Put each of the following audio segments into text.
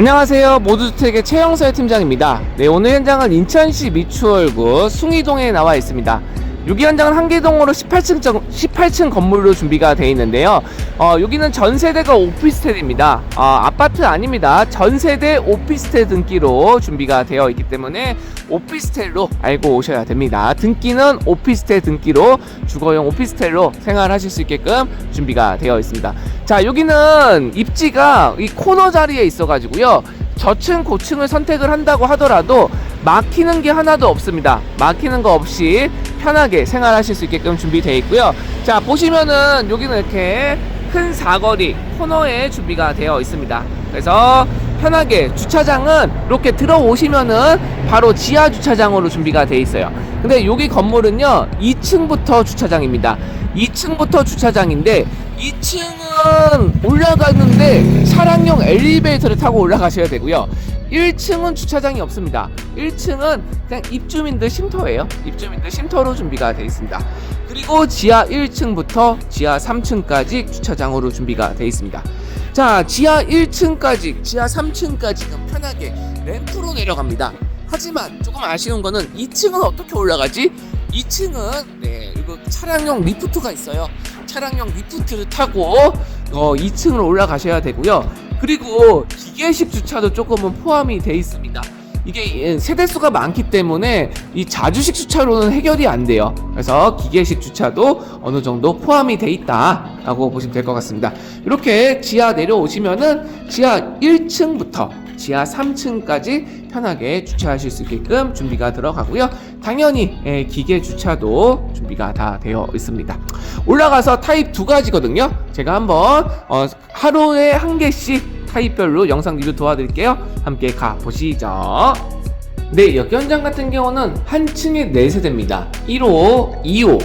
안녕하세요. 모두주택의 최영서의 팀장입니다. 네, 오늘 현장은 인천시 미추홀구 숭이동에 나와 있습니다. 여기 현장은 한계동으로 18층, 18층 건물로 준비가 되어 있는데요. 어, 여기는 전세대가 오피스텔입니다. 어, 아파트 아닙니다. 전세대 오피스텔 등기로 준비가 되어 있기 때문에 오피스텔로 알고 오셔야 됩니다. 등기는 오피스텔 등기로 주거용 오피스텔로 생활하실 수 있게끔 준비가 되어 있습니다. 자, 여기는 입지가 이 코너 자리에 있어가지고요. 저층 고층을 선택을 한다고 하더라도 막히는 게 하나도 없습니다. 막히는 거 없이 편하게 생활하실 수 있게끔 준비되어 있고요. 자 보시면은 여기는 이렇게 큰 사거리 코너에 준비가 되어 있습니다. 그래서 편하게 주차장은 이렇게 들어오시면은 바로 지하 주차장으로 준비가 되어 있어요. 근데 여기 건물은요 2층부터 주차장입니다. 2층부터 주차장인데 2층은 올라가는데 차량용 엘리베이터를 타고 올라가셔야 되고요. 1층은 주차장이 없습니다. 1층은 그냥 입주민들 쉼터예요. 입주민들 쉼터로 준비가 되어 있습니다. 그리고 지하 1층부터 지하 3층까지 주차장으로 준비가 되어 있습니다. 자, 지하 1층까지, 지하 3층까지는 편하게 램프로 내려갑니다. 하지만 조금 아쉬운 거는 2층은 어떻게 올라가지? 2층은 네, 이거 차량용 리프트가 있어요. 차량용 리프트를 타고 어, 2층으로 올라가셔야 되고요. 그리고 기계식 주차도 조금은 포함이 돼 있습니다. 이게 세대수가 많기 때문에 이 자주식 주차로는 해결이 안 돼요. 그래서 기계식 주차도 어느 정도 포함이 돼 있다라고 보시면 될 것 같습니다. 이렇게 지하 내려오시면은 지하 1층부터 지하 3층까지 편하게 주차하실 수 있게끔 준비가 들어가고요. 당연히 예, 기계 주차도 준비가 다 되어 있습니다. 올라가서 타입 두 가지거든요. 제가 한번 어, 하루에 한 개씩 타입별로 영상 리뷰 도와드릴게요. 함께 가 보시죠. 네, 여기 현장 같은 경우는 한 층에 4세대입니다. 1호, 2호,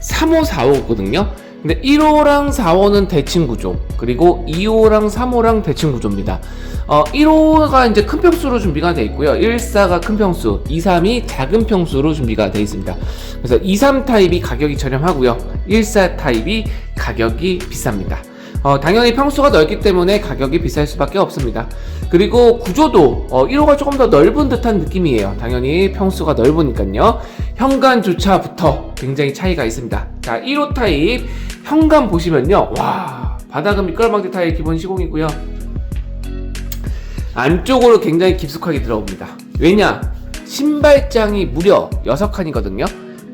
3호, 4호거든요. 근데 1호랑 4호는 대칭 구조, 그리고 2호랑 3호랑 대칭 구조입니다. 어, 1호가 이제 큰 평수로 준비가 되어 있고요. 14가 큰 평수, 2, 3이 작은 평수로 준비가 되어 있습니다. 그래서 2, 3 타입이 가격이 저렴하고요. 1, 4 타입이 가격이 비쌉니다. 어, 당연히 평수가 넓기 때문에 가격이 비쌀 수밖에 없습니다. 그리고 구조도 어, 1호가 조금 더 넓은 듯한 느낌이에요. 당연히 평수가 넓으니까요. 현관 주차부터 굉장히 차이가 있습니다. 자, 1호 타입 현관 보시면요. 와, 바닥은 미끄럼방지 타일 기본 시공이고요. 안쪽으로 굉장히 깊숙하게 들어옵니다. 왜냐? 신발장이 무려 6칸이거든요.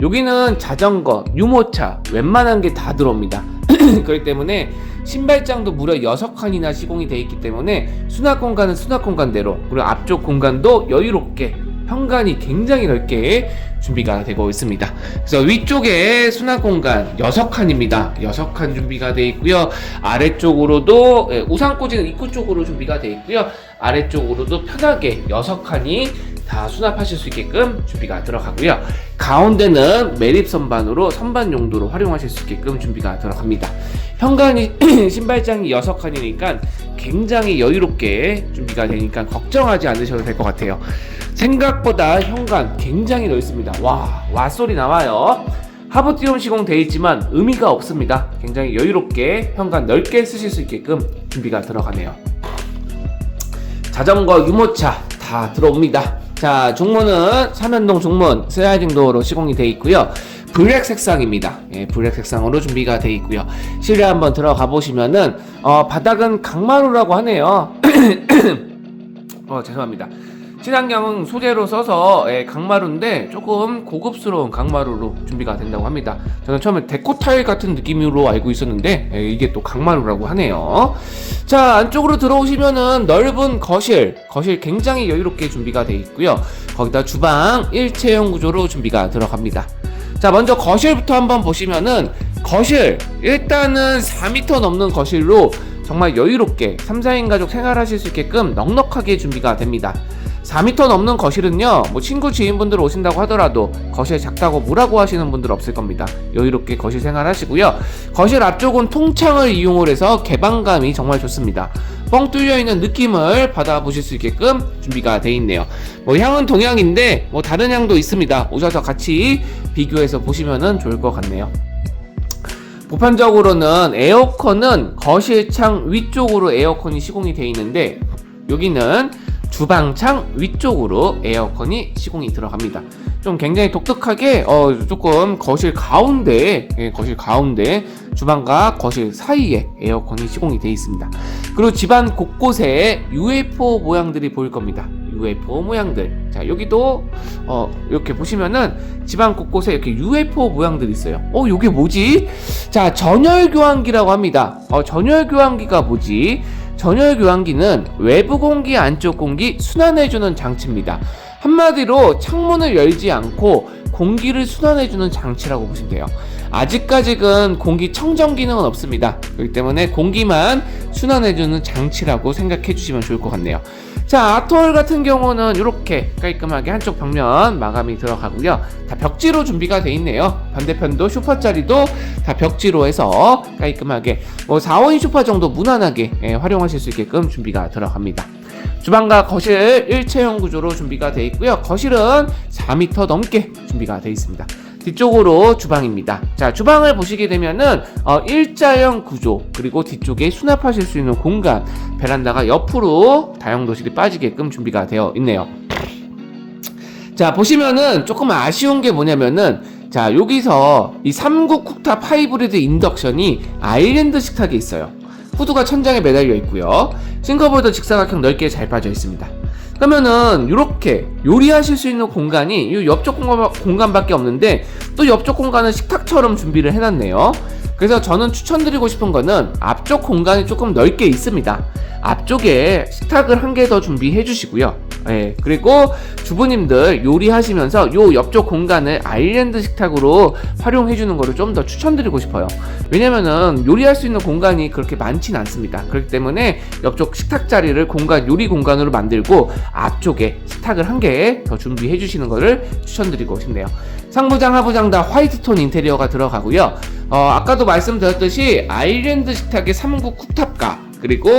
여기는 자전거, 유모차, 웬만한 게 다 들어옵니다. 그렇기 때문에 신발장도 무려 6칸이나 시공이 되어 있기 때문에 수납 공간은 수납 공간대로 그리고 앞쪽 공간도 여유롭게 현관이 굉장히 넓게 준비가 되고 있습니다. 그래서 위쪽에 수납 공간 6칸입니다. 6칸 준비가 되어 있고요. 아래쪽으로도 예, 우산 꽂이는 입구 쪽으로 준비가 되어 있고요. 아래쪽으로도 편하게 6칸이 다 수납하실 수 있게끔 준비가 들어가고요. 가운데는 매립 선반으로 선반 용도로 활용하실 수 있게끔 준비가 들어갑니다. 현관이 신발장이 6칸이니까 굉장히 여유롭게 준비가 되니까 걱정하지 않으셔도 될 것 같아요. 생각보다 현관 굉장히 넓습니다. 와, 와 소리 나와요. 하부티움 시공되어 있지만 의미가 없습니다. 굉장히 여유롭게 현관 넓게 쓰실 수 있게끔 준비가 들어가네요. 자전거 유모차 다 들어옵니다. 자, 중문은 삼연동 중문 슬라이딩 도어로 시공이 되어 있고요. 블랙 색상입니다. 예, 블랙 색상으로 준비가 되어 있고요. 실내 한번 들어가 보시면은 어, 바닥은 강마루라고 하네요. 어, 죄송합니다. 친환경 소재로 써서 예, 강마루인데 조금 고급스러운 강마루로 준비가 된다고 합니다. 저는 처음에 데코 타일 같은 느낌으로 알고 있었는데 예, 이게 또 강마루라고 하네요. 자 안쪽으로 들어오시면은 넓은 거실, 거실 굉장히 여유롭게 준비가 되어 있고요. 거기다 주방 일체형 구조로 준비가 들어갑니다. 자 먼저 거실부터 한번 보시면은 거실 일단은 4m 넘는 거실로 정말 여유롭게 3, 4인 가족 생활하실 수 있게끔 넉넉하게 준비가 됩니다. 4m 넘는 거실은요, 뭐 친구 지인분들 오신다고 하더라도 거실 작다고 뭐라고 하시는 분들 없을 겁니다. 여유롭게 거실 생활하시고요. 거실 앞쪽은 통창을 이용을 해서 개방감이 정말 좋습니다. 뻥 뚫려 있는 느낌을 받아보실 수 있게끔 준비가 돼 있네요. 뭐 향은 동향인데 뭐 다른 향도 있습니다. 오셔서 같이 비교해서 보시면은 좋을 것 같네요. 보편적으로는 에어컨은 거실 창 위쪽으로 에어컨이 시공이 되어 있는데 여기는 주방창 위쪽으로 에어컨이 시공이 들어갑니다. 좀 굉장히 독특하게 어 조금 거실 가운데 예, 거실 가운데 주방과 거실 사이에 에어컨이 시공이 되어 있습니다. 그리고 집안 곳곳에 UFO 모양들이 보일 겁니다. UFO 모양들. 자 여기도 어 이렇게 보시면은 집안 곳곳에 이렇게 UFO 모양들이 있어요. 어 이게 뭐지? 자 전열 교환기라고 합니다. 어 전열 교환기가 뭐지? 전열 교환기는 외부 공기, 안쪽 공기 순환해주는 장치입니다. 한마디로 창문을 열지 않고 공기를 순환해주는 장치라고 보시면 돼요. 아직까지는 공기 청정 기능은 없습니다. 그렇기 때문에 공기만 순환해주는 장치라고 생각해 주시면 좋을 것 같네요. 자, 아톨 같은 경우는 이렇게 깔끔하게 한쪽 벽면 마감이 들어가고요. 다 벽지로 준비가 돼 있네요. 반대편도 쇼파 자리도 다 벽지로 해서 깔끔하게 뭐 4, 5인 쇼파 정도 무난하게 예, 활용하실 수 있게끔 준비가 들어갑니다. 주방과 거실 일체형 구조로 준비가 되어 있고요. 거실은 4m 넘게 준비가 되어 있습니다. 뒤쪽으로 주방입니다. 자, 주방을 보시게 되면은 어, 일자형 구조 그리고 뒤쪽에 수납하실 수 있는 공간, 베란다가 옆으로 다용도실이 빠지게끔 준비가 되어 있네요. 자, 보시면은 조금 아쉬운 게 뭐냐면은 자, 여기서 이 삼국 쿡탑 하이브리드 인덕션이 아일랜드 식탁에 있어요. 후드가 천장에 매달려 있고요. 싱커볼도 직사각형 넓게 잘 빠져 있습니다. 그러면은 이렇게 요리하실 수 있는 공간이 이 옆쪽 공간, 공간밖에 없는데 또 옆쪽 공간은 식탁처럼 준비를 해놨네요. 그래서 저는 추천드리고 싶은 거는 앞쪽 공간이 조금 넓게 있습니다. 앞쪽에 식탁을 한 개 더 준비해 주시고요. 예, 그리고 주부님들 요리하시면서 요 옆쪽 공간을 아일랜드 식탁으로 활용해 주는 거를 좀 더 추천드리고 싶어요. 왜냐면은 요리할 수 있는 공간이 그렇게 많진 않습니다. 그렇기 때문에 옆쪽 식탁 자리를 공간 요리 공간으로 만들고 앞쪽에 식탁을 한 개 더 준비해 주시는 거를 추천드리고 싶네요. 상부장 하부장 다 화이트 톤 인테리어가 들어가고요. 어, 아까도 말씀드렸듯이 아일랜드 식탁의 3구 쿡탑가 그리고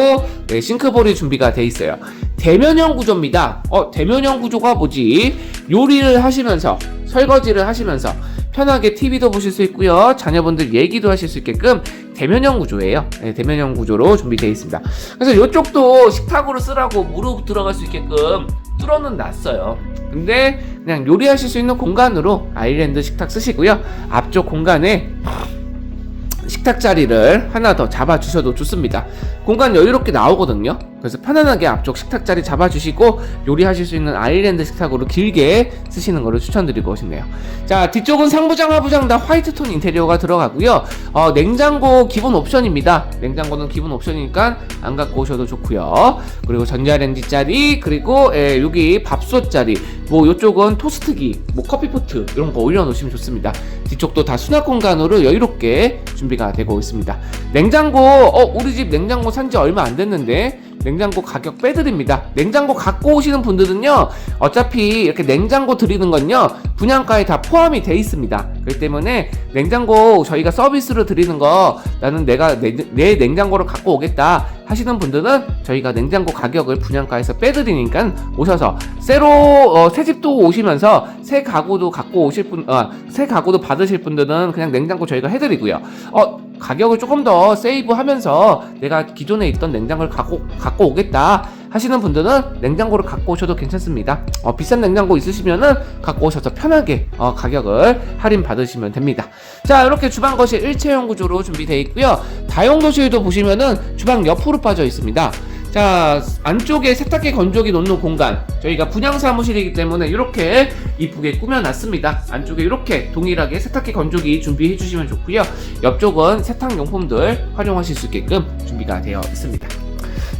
네, 싱크볼이 준비가 돼 있어요. 대면형 구조입니다. 어, 대면형 구조가 뭐지? 요리를 하시면서 설거지를 하시면서 편하게 TV도 보실 수 있고요. 자녀분들 얘기도 하실 수 있게끔 대면형 구조예요. 네, 대면형 구조로 준비되어 있습니다. 그래서 이쪽도 식탁으로 쓰라고 무릎 들어갈 수 있게끔 뚫어는 놨어요. 근데 그냥 요리하실 수 있는 공간으로 아일랜드 식탁 쓰시고요. 앞쪽 공간에 식탁 자리를 하나 더 잡아주셔도 좋습니다. 공간 여유롭게 나오거든요. 그래서 편안하게 앞쪽 식탁 자리 잡아주시고 요리하실 수 있는 아일랜드 식탁으로 길게 쓰시는 것을 추천드리고 싶네요. 자 뒤쪽은 상부장 하부장 다 화이트 톤 인테리어가 들어가고요. 어, 냉장고 기본 옵션입니다. 냉장고는 기본 옵션이니까 안 갖고 오셔도 좋고요. 그리고 전자레인지 자리 그리고 예, 여기 밥솥 자리 뭐 이쪽은 토스트기 뭐 커피포트 이런 거 올려놓으시면 좋습니다. 뒤쪽도 다 수납 공간으로 여유롭게 준비가 되고 있습니다. 냉장고 어 우리 집 냉장고 산지 얼마 안 됐는데 냉장고 가격 빼드립니다. 냉장고 갖고 오시는 분들은요, 어차피 이렇게 냉장고 드리는 건요, 분양가에 다 포함이 돼 있습니다. 그렇기 때문에 냉장고 저희가 서비스로 드리는 거, 나는 내가 내, 내 냉장고를 갖고 오겠다 하시는 분들은 저희가 냉장고 가격을 분양가에서 빼드리니까 오셔서 새로 어, 새 집도 오시면서 새 가구도 갖고 오실 분, 어, 새 가구도 받으실 분들은 그냥 냉장고 저희가 해드리고요. 어, 가격을 조금 더 세이브하면서 내가 기존에 있던 냉장고를 갖고 갖고 오겠다 하시는 분들은 냉장고를 갖고 오셔도 괜찮습니다. 어, 비싼 냉장고 있으시면은 갖고 오셔서 편하게 어, 가격을 할인 받으시면 됩니다. 자 이렇게 주방 거실 일체형 구조로 준비되어 있고요. 다용도실도 보시면은 주방 옆으로 빠져 있습니다. 자 안쪽에 세탁기 건조기 놓는 공간. 저희가 분양 사무실이기 때문에 이렇게 이쁘게 꾸며놨습니다. 안쪽에 이렇게 동일하게 세탁기 건조기 준비해 주시면 좋고요. 옆쪽은 세탁용품들 활용하실 수 있게끔 준비가 되어 있습니다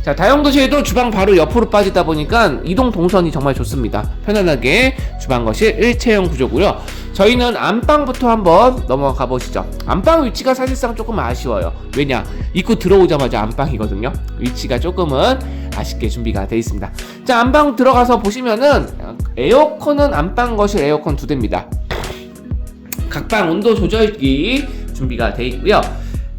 자 다용도실도 주방 바로 옆으로 빠지다 보니까 이동 동선이 정말 좋습니다. 편안하게 주방 거실 일체형 구조고요. 저희는 안방부터 한번 넘어가 보시죠. 안방 위치가 사실상 조금 아쉬워요. 왜냐? 입구 들어오자마자 안방이거든요. 위치가 조금은 아쉽게 준비가 되어 있습니다. 자 안방 들어가서 보시면은 에어컨은 안방 거실 에어컨 두 대입니다. 각방 온도 조절기 준비가 되어 있고요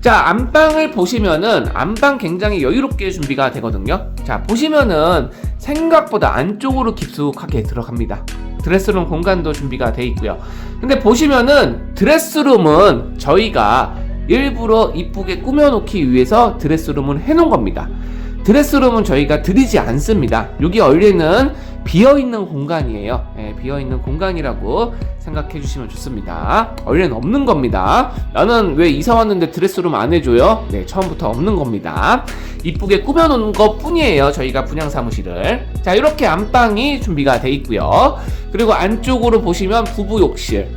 자 안방을 보시면은 안방 굉장히 여유롭게 준비가 되거든요. 자 보시면은 생각보다 안쪽으로 깊숙하게 들어갑니다. 드레스룸 공간도 준비가 되어 있고요. 근데 보시면은 드레스룸은 저희가 일부러 이쁘게 꾸며놓기 위해서 드레스룸을 해놓은 겁니다 드레스룸은 저희가 드리지 않습니다. 여기 원래는 비어있는 공간이에요. 예, 비어있는 공간이라고 생각해 주시면 좋습니다. 원래는 없는 겁니다. 나는 왜 이사 왔는데 드레스룸 안 해줘요? 네, 처음부터 없는 겁니다. 이쁘게 꾸며놓은 것 뿐이에요. 저희가 분양 사무실을. 자, 이렇게 안방이 준비가 돼 있고요. 그리고 안쪽으로 보시면 부부 욕실.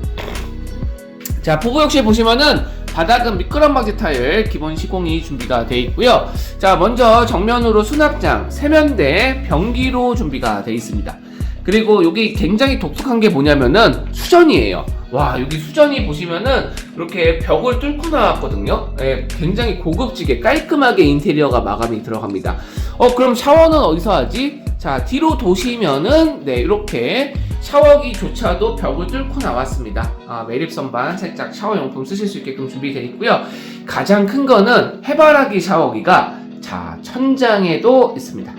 자, 부부 욕실 보시면은 바닥은 미끄럼 방지 타일 기본 시공이 준비가 되어 있고요. 자, 먼저 정면으로 수납장, 세면대, 변기로 준비가 되어 있습니다. 그리고 여기 굉장히 독특한 게 뭐냐면은 수전이에요. 와, 여기 수전이 보시면은 이렇게 벽을 뚫고 나왔거든요. 예, 굉장히 고급지게 깔끔하게 인테리어가 마감이 들어갑니다. 어, 그럼 샤워는 어디서 하지? 자, 뒤로 도시면은 네, 이렇게 샤워기조차도 벽을 뚫고 나왔습니다. 아, 매립 선반 살짝 샤워 용품 쓰실 수 있게끔 준비되어 있고요. 가장 큰 거는 해바라기 샤워기가 자, 천장에도 있습니다.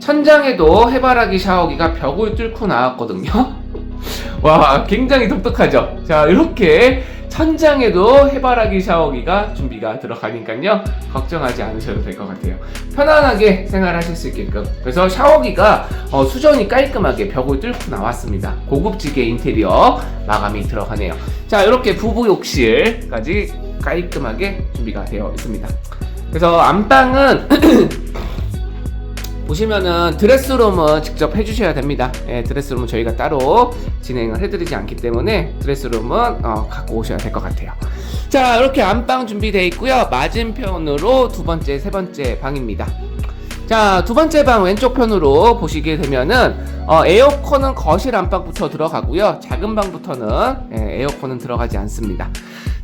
천장에도 해바라기 샤워기가 벽을 뚫고 나왔거든요. 와, 굉장히 독특하죠? 자, 이렇게 천장에도 해바라기 샤워기가 준비가 들어가니까요. 걱정하지 않으셔도 될 것 같아요. 편안하게 생활하실 수 있게끔. 그래서 샤워기가 어, 수전이 깔끔하게 벽을 뚫고 나왔습니다. 고급지게 인테리어 마감이 들어가네요. 자, 이렇게 부부 욕실까지 깔끔하게 준비가 되어 있습니다. 그래서 안방은 보시면은 드레스룸은 직접 해주셔야 됩니다. 예, 드레스룸은 저희가 따로 진행을 해드리지 않기 때문에 드레스룸은 어, 갖고 오셔야 될 것 같아요. 자, 이렇게 안방 준비되어 있고요. 맞은편으로 두 번째, 세 번째 방입니다. 자, 두 번째 방 왼쪽 편으로 보시게 되면은 어, 에어컨은 거실 안방부터 들어가고요. 작은 방부터는 예, 에어컨은 들어가지 않습니다.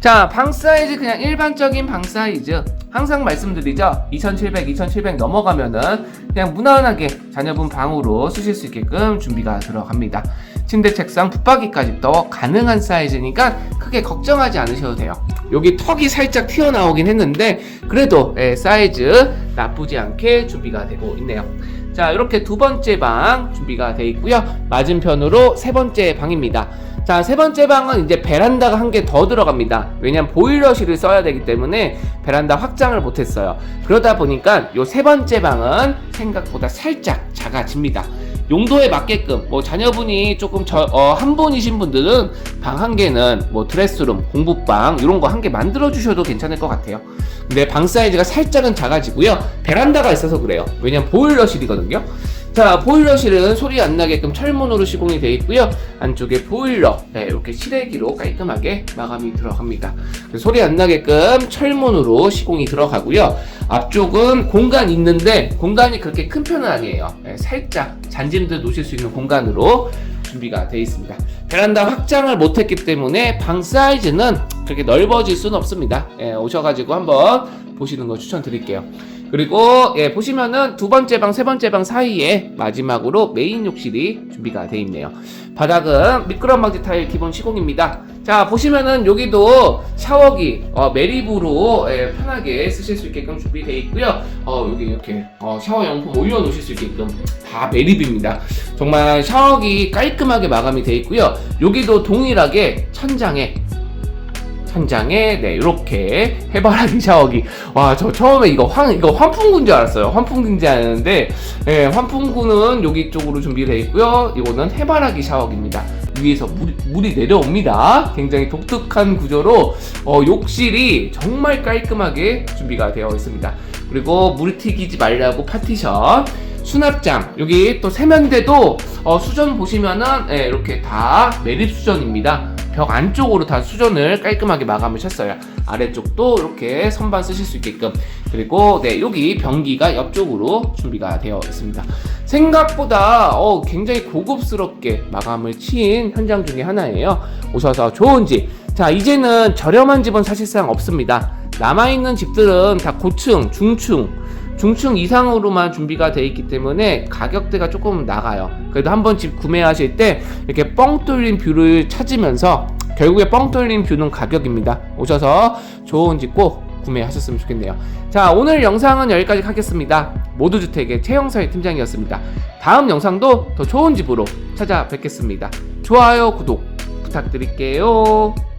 자, 방 사이즈 그냥 일반적인 방 사이즈. 항상 말씀드리죠. 2700, 2700 넘어가면은 그냥 무난하게 자녀분 방으로 쓰실 수 있게끔 준비가 들어갑니다. 침대, 책상, 붙박이까지 또 가능한 사이즈니까 크게 걱정하지 않으셔도 돼요. 여기 턱이 살짝 튀어나오긴 했는데 그래도 예, 사이즈 나쁘지 않게 준비가 되고 있네요. 자, 이렇게 두 번째 방 준비가 되어 있고요. 맞은편으로 세 번째 방입니다. 자, 세 번째 방은 이제 베란다가 한 개 더 들어갑니다. 왜냐면 보일러실을 써야 되기 때문에 베란다 확장을 못했어요. 그러다 보니까 요 세 번째 방은 생각보다 살짝 작아집니다. 용도에 맞게끔 뭐 자녀분이 조금 저, 어, 한 분이신 분들은 방 한 개는 뭐 드레스룸, 공부방 이런 거 한 개 만들어 주셔도 괜찮을 것 같아요. 근데 방 사이즈가 살짝은 작아지고요. 베란다가 있어서 그래요. 왜냐면 보일러실이거든요. 자, 보일러실은 소리 안 나게끔 철문으로 시공이 되어 있고요. 안쪽에 보일러, 네, 이렇게 실외기로 깔끔하게 마감이 들어갑니다. 소리 안 나게끔 철문으로 시공이 들어가고요. 앞쪽은 공간 있는데 공간이 그렇게 큰 편은 아니에요. 네, 살짝 잔짐들 놓으실 수 있는 공간으로 준비가 되어 있습니다. 베란다 확장을 못했기 때문에 방 사이즈는 그렇게 넓어질 수는 없습니다. 예, 오셔가지고 한번 보시는 거 추천드릴게요. 그리고 예, 보시면은 두 번째 방, 세 번째 방 사이에 마지막으로 메인 욕실이 준비가 되어 있네요. 바닥은 미끄럼 방지 타일 기본 시공입니다. 자 보시면은 여기도 샤워기 어, 매립으로 예, 편하게 쓰실 수 있게끔 준비되어 있고요. 어, 여기 이렇게 어, 샤워 용품 올려 놓으실 수 있게끔 다 매립입니다. 정말 샤워기 깔끔하게 마감이 되어 있고요. 여기도 동일하게 천장에 천장에 네 이렇게 해바라기 샤워기. 와 저 처음에 이거 환 이거 환풍구인 줄 알았어요. 환풍기인 줄 알았는데 네, 환풍구는 여기 쪽으로 준비되어 있고요. 이거는 해바라기 샤워기입니다. 위에서 물이, 물이 내려옵니다. 굉장히 독특한 구조로 어, 욕실이 정말 깔끔하게 준비가 되어 있습니다. 그리고 물 튀기지 말라고 파티션 수납장. 여기 또 세면대도 어, 수전 보시면은 예, 이렇게 다 매립 수전입니다 벽 안쪽으로 다 수전을 깔끔하게 마감을 쳤어요. 아래쪽도 이렇게 선반 쓰실 수 있게끔 그리고 네 여기 변기가 옆쪽으로 준비가 되어 있습니다. 생각보다 어, 굉장히 고급스럽게 마감을 친 현장 중에 하나예요. 오셔서 좋은 집. 자 이제는 저렴한 집은 사실상 없습니다. 남아있는 집들은 다 고층, 중층, 중층 이상으로만 준비가 되어 있기 때문에 가격대가 조금 나가요. 그래도 한번 집 구매하실 때 이렇게 뻥 뚫린 뷰를 찾으면서 결국에 뻥 뚫린 뷰는 가격입니다. 오셔서 좋은 집 꼭 구매하셨으면 좋겠네요. 자, 오늘 영상은 여기까지 하겠습니다. 모두주택의 최영서의 팀장이었습니다. 다음 영상도 더 좋은 집으로 찾아뵙겠습니다. 좋아요, 구독 부탁드릴게요.